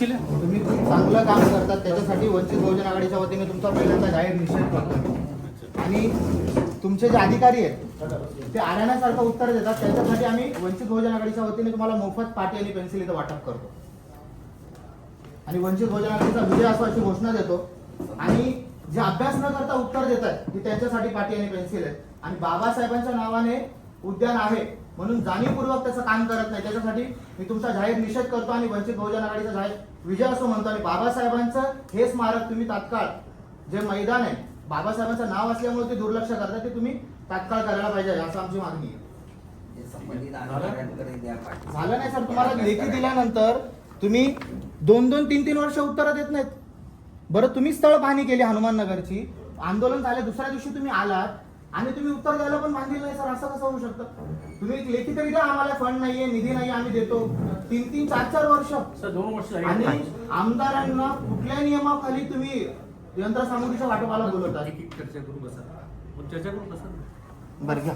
तुम्ही खूप चांगलं काम करतात त्याच्यासाठी वंचित बहुजन आघाडीच्या वतीने तुमचा पहिल्यांदा जाहीर निषेध करतो. आणि तुमचे जे अधिकारी आहेत ते आराण्यासारखं उत्तर देतात. त्याच्यासाठी आम्ही वंचित बहुजन आघाडीच्या वतीने तुम्हाला मोफत पाटी आणि पेन्सिल इथं वाटप करतो. आणि वंचित बहुजन आघाडीचा विजय असो अशी घोषणा देतो. आणि जे अभ्यास न करता उत्तर देत आहेत की त्यांच्यासाठी पाटी आणि पेन्सिल आहेत. आणि बाबासाहेबांच्या नावाने उद्यान आहे. म्हणून जाणीवपूर्वक त्याचं काम करत नाही. त्याच्यासाठी मी तुमचा जाहीर निषेध करतो आणि वंचित बहुजन आघाडीचा जाहीर विजय असो म्हणतो आणि बाबासाहेबांचं हे स्मारक तुम्ही तात्काळ जे मैदान आहे बाबासाहेबांचं नाव असल्यामुळे ते दुर्लक्ष करतात ते तुम्ही तात्काळ करायला पाहिजे. असं आमची मागणी आहे. झालं नाही सर. तुम्हाला लेखी दिल्यानंतर तुम्ही दोन दोन तीन तीन वर्ष उत्तरं देत नाहीत. बरं तुम्ही स्थळ पाहणी केली हनुमान नगरची आंदोलन झाले दुसऱ्या दिवशी तुम्ही आलात. आणि तुम्ही उत्तर द्यायला पण बांधील नाही सर. असं कसं होऊ शकतं? तुम्ही एक लेखी तरी द्या आम्हाला फंड नाहीये निधी नाही आम्ही देतो. तीन तीन चार चार वर्ष. सर दोन वर्ष आणि आमदारांना कुठल्या नियमाखाली तुम्ही यंत्रसामुग्रीच्या वाटपाला बोलवता चर्चा करू बसा. मग चर्चा करू बसा? बरं घ्या.